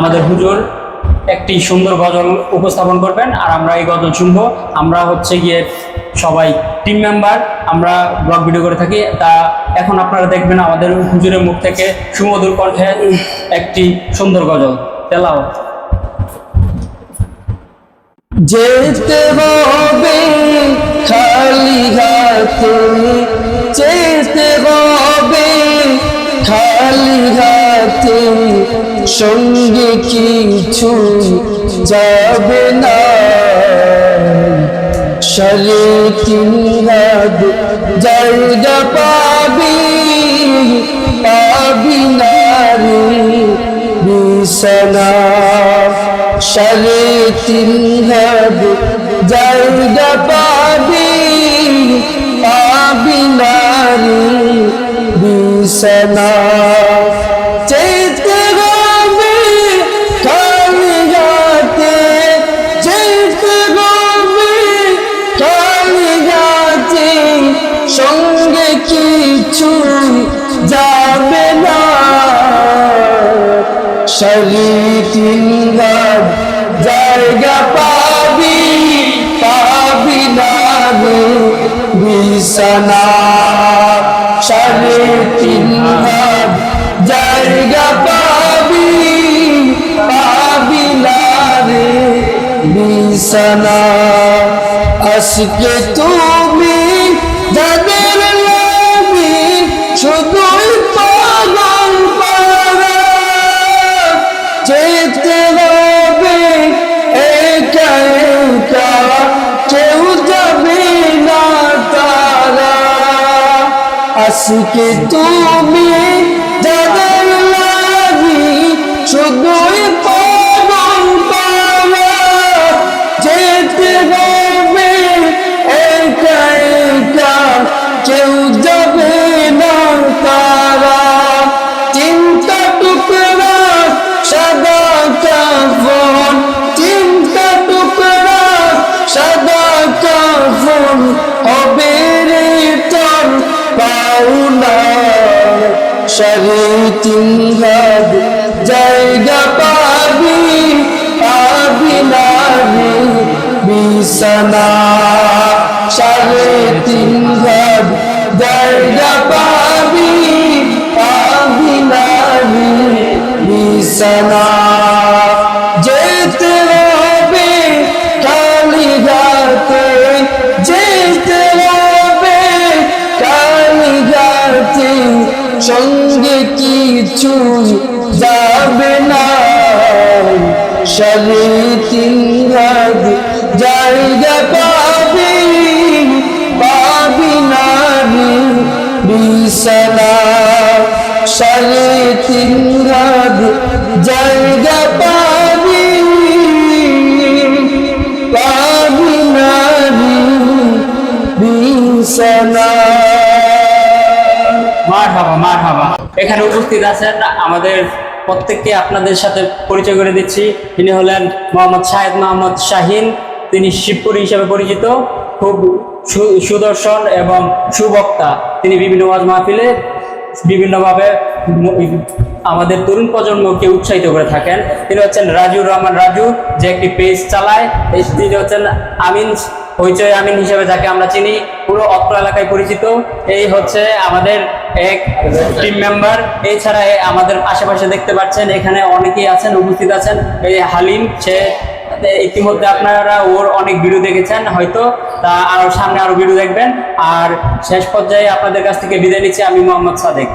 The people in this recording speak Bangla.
আমাদের হুজুর একটি সুন্দর গজল উপস্থাপন করবেন আর আমরা এই গজল শুনব। আমরা হচ্ছে গিয়ে সবাই টিম মেম্বার আমরা ব্লগ ভিডিও করে থাকি। তা এখন আপনারা দেখবেন আমাদের হুজুরের মুখ থেকে সুমধুর কণ্ঠে একটি সুন্দর গজল। তেলাও। যেতে হবে খালি হাতে, যেতে হবে খালি হাতে। সঙ্গে কিছু যাবে না। সাড়ে তিন হাত জায়গা পাবি পাবি না রে বিছানা। সাড়ে তিন হাত জায়গা পাবি পাবি না রে বিছানা। সারি তিন হাত জায়গা পাবি পাবি না রে বিছানা সাড়ে তিন হাত জায়গা পাবি পাবি না রে বিছানা আজকে তুমি যাদের আজকে তুমি হাত জায়গা পাবি পাবি না রে বিছানা। সাড়ে তিন জায়গা পাবি পাবি না রে সঙ্গে কিছু যাবে না। সাড়ে তিন হাত জায়গা পাবি পাবি না রে বিছানা। সাড়ে তিন হাত জায়গা পাবি পাবি না রে বিছানা। এখানে উপস্থিত আছেন আমাদের প্রত্যেককে আপনাদের সাথে পরিচয় করে দিচ্ছি। তিনি হলেন মোহাম্মদ শাহেদ মোহাম্মদ শাহিন। তিনি শিবপুরি হিসেবে পরিচিত, খুব সুদর্শন এবং সুবক্তা। তিনি বিভিন্ন ওয়াজ মাহফিলে বিভিন্নভাবে আমাদের তরুণ প্রজন্মকে উৎসাহিত করে থাকেন। তিনি হচ্ছেন রাজু রহমান রাজু, যে একটি পেজ চালায়। তিনি হচ্ছেন আমিন হইচই আমিন হিসেবে যাকে আমরা চিনি, পুরো অত্র এলাকায় পরিচিত। এই হচ্ছে আমাদের এক টিম মেম্বার এছাড়া আমাদের আশেপাশে দেখতে পাচ্ছেন, এখানে অনেকেই আছেন, উপস্থিত আছেন। এই হালিম, সে ইতিমধ্যে আপনারা ওর অনেক ভিডিও দেখেছেন, হয়তো। তা আরও সামনে আরও ভিডিও দেখবেন। আর শেষ পর্যায়ে আপনাদের কাছ থেকে বিদায় নিচ্ছি, আমি মোহাম্মদ সাদেক।